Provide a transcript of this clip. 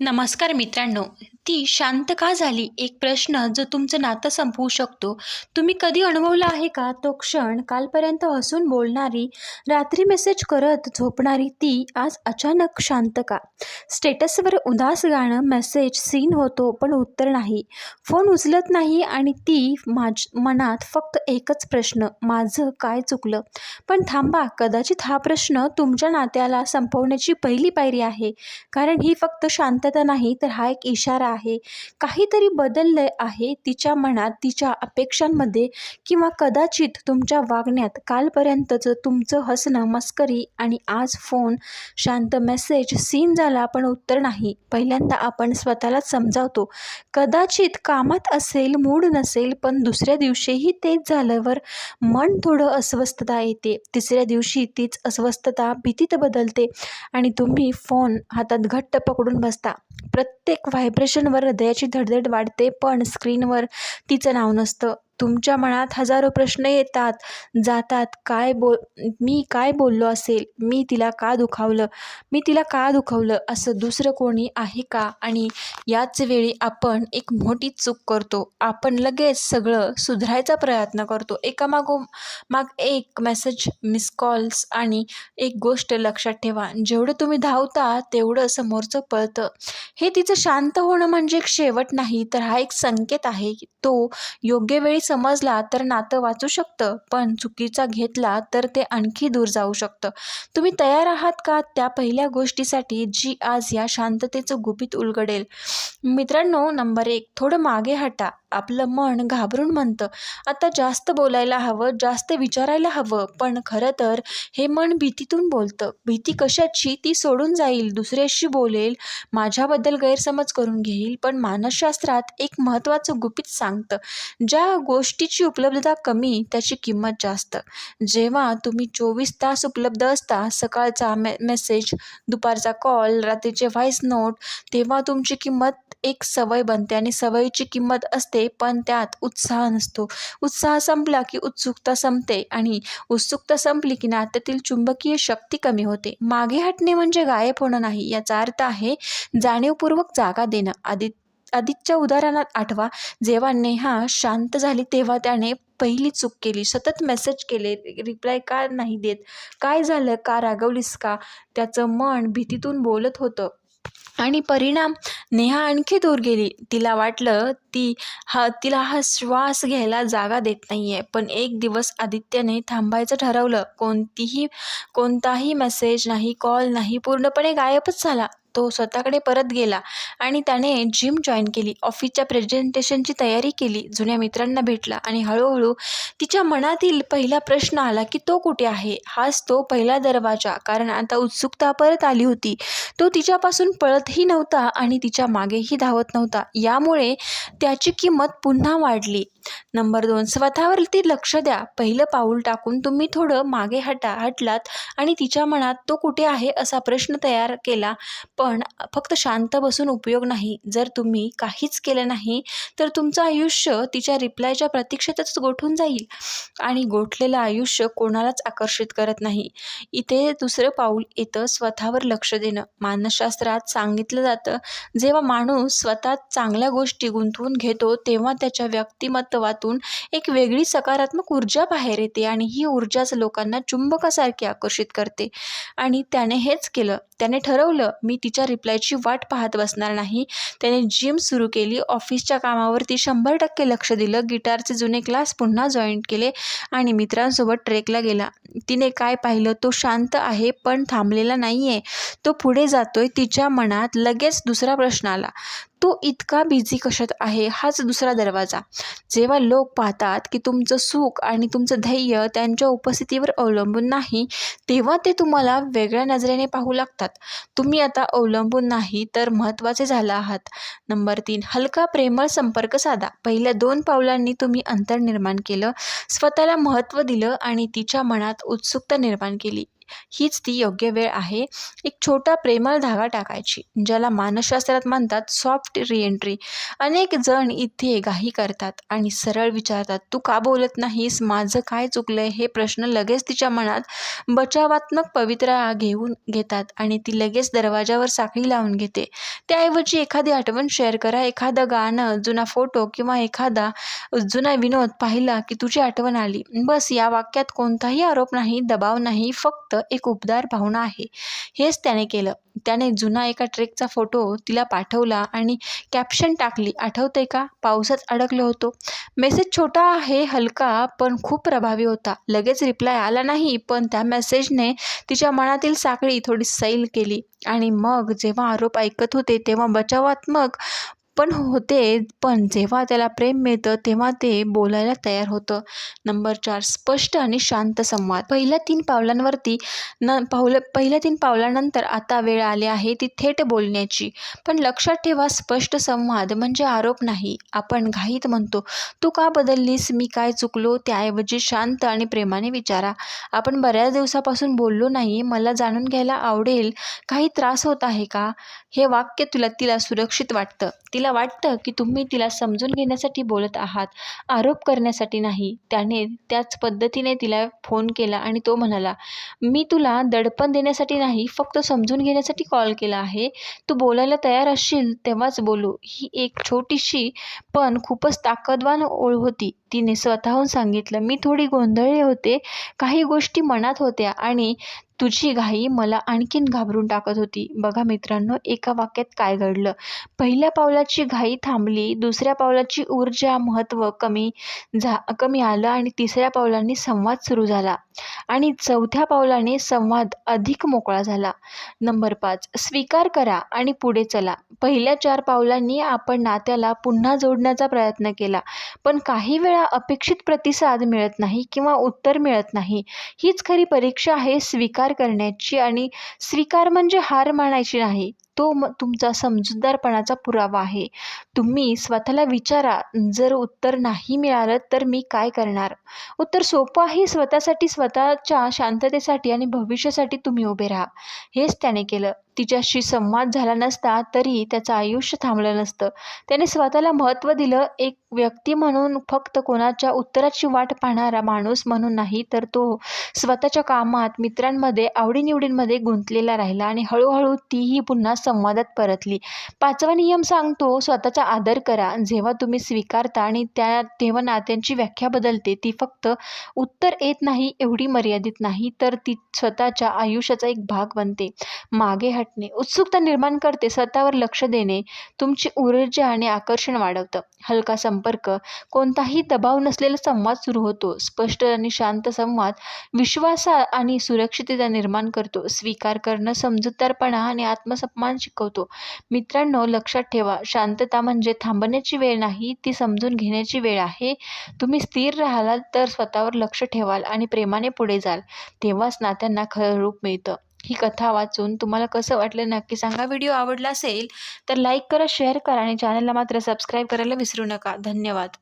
नमस्कार मित्रांनो ती शांत का झाली? एक प्रश्न जो तुमचं नातं संपवू शकतो. तुम्ही कधी अनुभवला आहे का? तो क्षण कालपर्यंत हसून बोलणारी रात्री मेसेज करत झोपणारी ती आज अचानक शांत का? स्टेटसवर उदास गाणं मेसेज सीन होतो पण उत्तर नाही. फोन उचलत नाही आणि ती माझ मनात फक्त एकच प्रश्न माझं काय चुकलं? पण थांबा कदाचित हा प्रश्न तुमच्या नात्याला संपवण्याची पहिली पायरी आहे. कारण ही फक्त शांतता नाही तर हा एक इशारा आहे. काहीतरी बदललं आहे तिच्या मनात तिच्या अपेक्षांमध्ये किंवा कदाचित तुमच्या वागण्यात. कालपर्यंतचं तुमचं हसणं मस्करी आणि आज फोन शांत मेसेज सीन झाला पण उत्तर नाही. पहिल्यांदा आपण स्वतःलाच समजावतो. कदाचित कामात असेल मूड नसेल पण दुसऱ्या दिवशीही तेच झाल्यावर मन थोडं अस्वस्थता येते. तिसऱ्या दिवशी तीच अस्वस्थता भीतीत बदलते आणि तुम्ही फोन हातात घट्ट पकडून बसता. प्रत्येक प्रत्येक व्हायब्रेशनवर हृदयाची धडधड वाढते पण स्क्रीनवर तिचं नाव नसतं. तुमच्या मनात हजारो प्रश्न येतात. जातात काय बोल मी काय बोललो असेल? मी तिला का दुखावलं? मी तिला का दुखावलं? असं दुसरं कोणी आहे का? आणि याच वेळी आपण एक मोठी चूक करतो. आपण लगेच सगळं सुधारायचा प्रयत्न करतो. एकामागो माग एक मेसेज मिस कॉल्स आणि एक गोष्ट लक्षात ठेवा. जेवढं तुम्ही धावता तेवढं समोरचं पळतं. हे तिचं शांत होणं म्हणजे एक शेवट नाही तर हा एक संकेत आहे. तो योग्य वेळी समजला तर नातं वाचू शकतं पण चुकीचा घेतला तर ते आणखी दूर जाऊ शकतं. तुम्ही तयार आहात का त्या पहिल्या गोष्टीसाठी जी आज या शांततेचं गुपित उलगडेल? मित्रांनो नंबर एक थोडं मागे हटा. आपलं मन घाबरून म्हणतं आता जास्त बोलायला हवं जास्त विचारायला हवं पण खरं तर हे मन भीतीतून बोलतं. भीती कशाची? ती सोडून जाईल दुसऱ्याशी बोलेल माझ्याबद्दल गैरसमज करून घेईल पण मानसशास्त्रात एक महत्त्वाचं गुपित सांगतं. ज्या गोष्टीची उपलब्धता कमी त्याची किंमत जास्त. जेव्हा तुम्ही चोवीस तास उपलब्ध असता सकाळचा मे मेसेज दुपारचा कॉल रात्रीचे व्हॉइस नोट तेव्हा तुमची किंमत एक सवय बनते आणि सवयीची किंमत असते पण त्यात उत्साह नसतो. उत्साह संपला की उत्सुकता संपते आणि उत्सुकता संपली की नात्यातील चुंबकीय शक्ती कमी होते. मागे हटणे म्हणजे गायब होणं नाही याचा अर्थ आहे जाणीवपूर्वक जागा देणं. आदित्य आधीच्या उदाहरणात आठवा जेव्हा नेहा शांत झाली तेव्हा त्याने पहिली चूक केली. सतत मेसेज केले रिप्लाय का नाही देत? काय झालं? का रागवलीस का? त्याचं मन भीतीतून बोलत होतं. आणि परिणाम? नेहा आणखी दूर गेली. तिला वाटलं ती हा तिला हा श्वास घ्यायला जागा देत नाही आहे पण एक दिवस आदित्यने थांबायचं ठरवलं. कोणतीही कोणताही मेसेज नाही कॉल नाही पूर्णपणे गायबच झाला. तो स्वतःकडे परत गेला आणि त्याने जिम जॉईन केली. ऑफिसच्या प्रेझेंटेशनची तयारी केली. जुन्या मित्रांना भेटला आणि हळूहळू तिच्या मनातील पहिला प्रश्न आला की तो कुठे आहे? हाच तो पहिला दरवाजा. कारण आता उत्सुकता परत आली होती. तो तिच्यापासून पळतही नव्हता आणि तिच्या मागेही धावत नव्हता. यामुळे त्याची किंमत पुन्हा वाढली. नंबर दोन स्वतःवरती लक्ष द्या. पहिलं पाऊल टाकून तुम्ही थोडं मागे हटा हटलात आणि तिच्या मनात तो कुठे आहे असा प्रश्न तयार केला. प पण फक्त शांत बसून उपयोग नाही. जर तुम्ही काहीच केलं नाही तर तुमचं आयुष्य तिच्या रिप्लायच्या प्रतीक्षेतच गोठून जाईल आणि गोठलेलं आयुष्य कोणालाच आकर्षित करत नाही. इथे दुसरं पाऊल येतं स्वतःवर लक्ष देणं. मानसशास्त्रात सांगितलं जातं जेव्हा माणूस स्वतः चांगल्या गोष्टी गुंतवून घेतो तेव्हा त्याच्या व्यक्तिमत्वातून एक वेगळी सकारात्मक ऊर्जा बाहेर येते आणि ही ऊर्जाच लोकांना चुंबकासारखी आकर्षित करते. आणि त्याने हेच केलं. त्याने ठरवलं मी तिच्या तिच्या रिप्लायची वाट पाहत बसणार नाही. त्याने जिम सुरू केली. ऑफिसच्या कामावरती शंभर टक्के लक्ष दिलं. गिटारचे जुने क्लास पुन्हा जॉईन केले आणि मित्रांसोबत ट्रेकला गेला. तिने काय पाहिलं? तो शांत आहे पण थांबलेला नाही आहे तो पुढे जातोय. तिच्या मनात लगेच दुसरा प्रश्न आला. तो इतका बिझी कशात आहे हाच दुसरा दरवाजा. जेव्हा लोक पाहतात की तुमचं सुख आणि तुमचं ध्येय त्यांच्या उपस्थितीवर अवलंबून नाही तेव्हा ते तुम्हाला वेगळ्या नजरेने पाहू लागतात. तुम्ही आता अवलंबून नाही तर महत्त्वाचे झाला आहात. नंबर तीन हलका प्रेमळ संपर्क साधा. पहिल्या दोन पावलांनी तुम्ही अंतर निर्माण केलं स्वतःला महत्त्व दिलं आणि तिच्या मनात उत्सुकता निर्माण केली. हीच ती योग्य वेळ आहे. एक छोटा प्रेमळ धागा टाकायची ज्याला मानसशास्त्रात म्हणतात सॉफ्ट रिएंट्री अनेक जण इथे घाई करतात आणि सरळ विचारतात तू का बोलत नाहीस? माझं काय चुकलंय? हे प्रश्न लगेच तिच्या मनात बचावात्मक पवित्रा घेऊन घेतात आणि ती लगेच दरवाजावर साखळी लावून घेते. त्याऐवजी एखादी आठवण शेअर करा. एखादं गाणं जुना फोटो किंवा एखादा जुना विनोद पाहिला की तुझी आठवण आली. बस या वाक्यात कोणताही आरोप नाही दबाव नाही फक्त एक उबदार भावना आहे. हेच त्याने केलं. त्याने जुना एका ट्रेकचा फोटो तिला पाठवला आणि कॅप्शन टाकली. आठवते का? पावसात अडकलो होतो. मेसेज छोटा आहे हलका पण खूप प्रभावी होता. लगेच रिप्लाय आला नाही पण त्या मेसेजने तिच्या मनातील साखळी थोडी सैल केली. आणि मग जेव्हा आरोप ऐकत होते तेव्हा बचावात्मक पण होते पण जेव्हा त्याला प्रेम मिळतं तेव्हा ते बोलायला तयार होतं. नंबर चार स्पष्ट आणि शांत संवाद. पहिल्या तीन पावलांवरती न पावलं पहिल्या तीन पावलानंतर आता वेळ आली आहे ती थेट बोलण्याची. पण लक्षात ठेवा स्पष्ट संवाद म्हणजे आरोप नाही. आपण घाईत म्हणतो तू का बदललीस? मी काय चुकलो? त्याऐवजी शांत आणि प्रेमाने विचारा. आपण बऱ्याच दिवसापासून बोललो नाही. मला जाणून घ्यायला आवडेल काही त्रास होत आहे का? हे वाक्य तुला तिला सुरक्षित वाटतं. तिला तिला वाटतं की तुम्ही तिला समजून घेण्यासाठी बोलत आहात आरोप करण्यासाठी नाही. त्याने त्याच पद्धतीने तिला फोन केला आणि तो म्हणाला मी तुला दडपण देण्यासाठी नाही फक्त समजून घेण्यासाठी कॉल केला आहे. तू बोलायला तयार असशील तेव्हाच बोलू. ही एक छोटीशी पण खूपच ताकदवान ओळ होती. तिने स्वतःहून सांगितलं मी थोडी गोंधळले होते काही गोष्टी मनात होत्या आणि तुझी घाई मला आणखीन घाबरून टाकत होती. बघा मित्रांनो एका वाक्यात काय घडलं? पहिल्या पावलाची घाई थांबली दुसऱ्या पावलाची ऊर्जा महत्त्व कमी झा कमी आलं आणि तिसऱ्या पावलांनी संवाद सुरू झाला आणि चौथ्या पावलाने संवाद अधिक मोकळा झाला. नंबर पाच स्वीकार करा आणि पुढे चला. पहिल्या चार पावलांनी आपण नात्याला पुन्हा जोडण्याचा प्रयत्न केला पण काही वेळा अपेक्षित प्रतिसाद मिळत नाही किंवा उत्तर मिळत नाही. हीच खरी परीक्षा आहे स्वीकार करण्याची आणि स्वीकार म्हणजे हार मानायची नाही. तो म तुमचा समजूतदारपणाचा पुरावा आहे. तुम्ही स्वतःला विचारा जर उत्तर नाही मिळालं तर मी काय करणार? उत्तर सोपं आहे स्वतःसाठी स्वतःच्या शांततेसाठी आणि भविष्यासाठी तुम्ही उभे राहा. हेच त्याने केलं. तिच्याशी संवाद झाला नसता तरी त्याचं आयुष्य थांबलं नसतं. त्याने स्वतःला महत्त्व दिलं. एक व्यक्ती म्हणून फक्त कोणाच्या उत्तराची वाट पाहणारा माणूस म्हणून नाही तर तो स्वतःच्या कामात मित्रांमध्ये आवडीनिवडींमध्ये गुंतलेला राहिला आणि हळूहळू तीही पुन्हा संवादात परतली. पाचवा नियम सांगतो स्वतःचा आदर करा. जेव्हा तुम्ही स्वीकारता आणि त्या तेव्हा नात्यांची व्याख्या बदलते ती फक्त उत्तर येत नाही एवढी मर्यादित नाही तर ती स्वतःच्या आयुष्याचा एक भाग बनते. मागे हटणे उत्सुकता निर्माण करते स्वतःवर लक्ष देणे तुमची ऊर्जा आणि आकर्षण वाढवतं. हलका संपर्क कोणताही दबाव नसलेला संवाद सुरू होतो. स्पष्ट आणि शांत संवाद विश्वास आणि सुरक्षितता निर्माण करतो. स्वीकार करणं समजूतदारपणा आणि आत्मसन्मान शिकवतो. मित्रांनो लक्षात ठेवा शांतता म्हणजे म्हणजे थांबण्याची वेळ नाही ती समजून घेण्याची वेळ आहे. तुम्ही स्थिर राहाल तर स्वतःवर लक्ष ठेवाल आणि प्रेमाने पुढे जाल. तेव्हाच नात्यांना खरं रूप मिळतं. ही कथा वाचून तुम्हाला कसं वाटलं नक्की सांगा. व्हिडिओ आवडला असेल तर लाईक करा शेअर करा आणि चॅनलला मात्र सबस्क्राईब करायला विसरू नका. धन्यवाद.